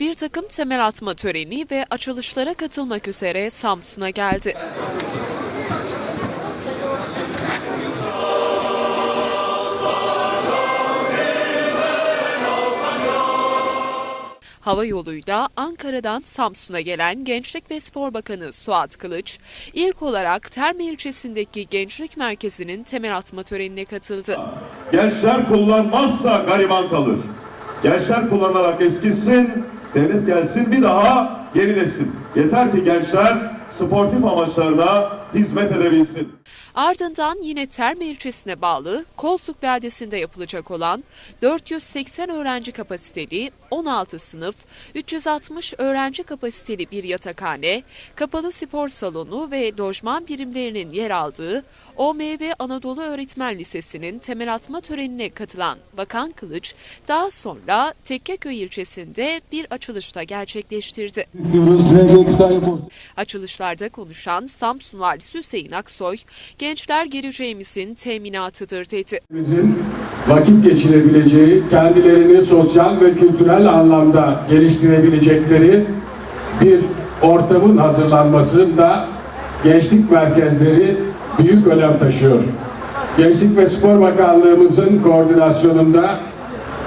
Bir takım temel atma töreni ve açılışlara katılmak üzere Samsun'a geldi. Hava yoluyla Ankara'dan Samsun'a gelen Gençlik ve Spor Bakanı Suat Kılıç, ilk olarak Terme ilçesindeki Gençlik Merkezi'nin temel atma törenine katıldı. Gençler kullanmazsa gariban kalır. Gençler kullanarak eskisin, devlet gelsin bir daha yenilesin. Yeter ki gençler sportif amaçlarına hizmet edebilsin. Ardından yine Terme ilçesine bağlı Kozluk Beldesi'nde yapılacak olan 480 öğrenci kapasiteli 16 sınıf, 360 öğrenci kapasiteli bir yatakhane, kapalı spor salonu ve lojman birimlerinin yer aldığı OMV Anadolu Öğretmen Lisesi'nin temel atma törenine katılan Bakan Kılıç, daha sonra Tekkeköy ilçesinde bir açılışta gerçekleştirdi. Açılışlarda konuşan Samsun Valisi Hüseyin Aksoy, gençler geleceğimizin teminatıdır dedi. Bizim vakit geçirebileceği, kendilerini sosyal ve kültürel anlamda geliştirebilecekleri bir ortamın hazırlanmasında gençlik merkezleri büyük önem taşıyor. Gençlik ve Spor Bakanlığımızın koordinasyonunda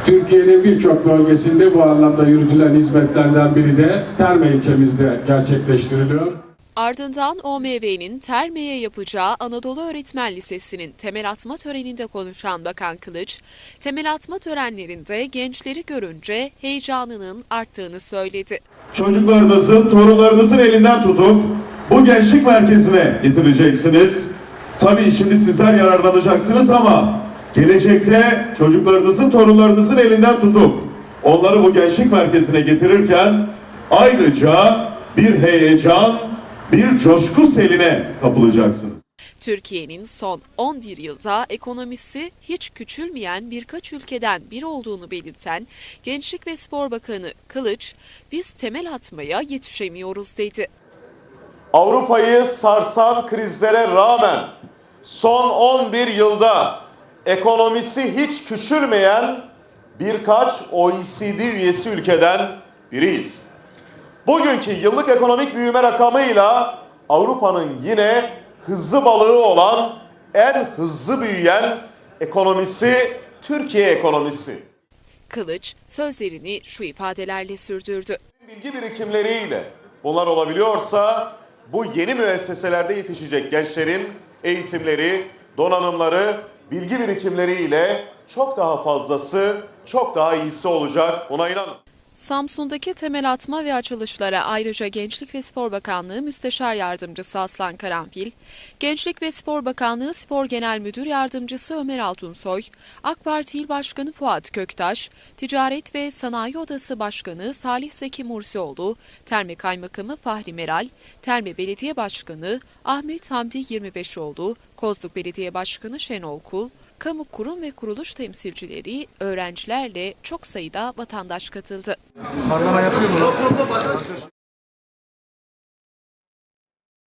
Türkiye'nin birçok bölgesinde bu anlamda yürütülen hizmetlerden biri de Terme ilçemizde gerçekleştiriliyor. Ardından OMV'nin Terme'ye yapacağı Anadolu Öğretmen Lisesi'nin temel atma töreninde konuşan Bakan Kılıç, temel atma törenlerinde gençleri görünce heyecanının arttığını söyledi. Çocuklarınızın, torunlarınızın elinden tutup bu gençlik merkezine getireceksiniz. Tabii şimdi sizler yararlanacaksınız ama gelecekte çocuklarınızın, torunlarınızın elinden tutup onları bu gençlik merkezine getirirken ayrıca bir heyecan, bir coşku seline kapılacaksınız. Türkiye'nin son 11 yılda ekonomisi hiç küçülmeyen birkaç ülkeden biri olduğunu belirten Gençlik ve Spor Bakanı Kılıç, biz temel atmaya yetişemiyoruz dedi. Avrupa'yı sarsan krizlere rağmen son 11 yılda ekonomisi hiç küçülmeyen birkaç OECD üyesi ülkeden biriyiz. Bugünkü yıllık ekonomik büyüme rakamıyla Avrupa'nın yine hızlı balığı olan en hızlı büyüyen ekonomisi Türkiye ekonomisi. Kılıç sözlerini şu ifadelerle sürdürdü. bilgi birikimleriyle bunlar olabiliyorsa bu yeni müesseselerde yetişecek gençlerin eğitimleri, donanımları, bilgi birikimleriyle çok daha fazlası, çok daha iyisi olacak. Buna inanın. Samsun'daki temel atma ve açılışlara ayrıca Gençlik ve Spor Bakanlığı Müsteşar Yardımcısı Aslan Karanfil, Gençlik ve Spor Bakanlığı Spor Genel Müdür Yardımcısı Ömer Altunsoy, AK Parti İl Başkanı Fuat Köktaş, Ticaret ve Sanayi Odası Başkanı Salih Zeki Mursioğlu, Terme Kaymakamı Fahri Meral, Terme Belediye Başkanı Ahmet Hamdi 25oğlu, Kozluk Belediye Başkanı Şenol Kul, kamu kurum ve kuruluş temsilcileri, öğrencilerle çok sayıda vatandaş katıldı. Parlama yapıyor mu?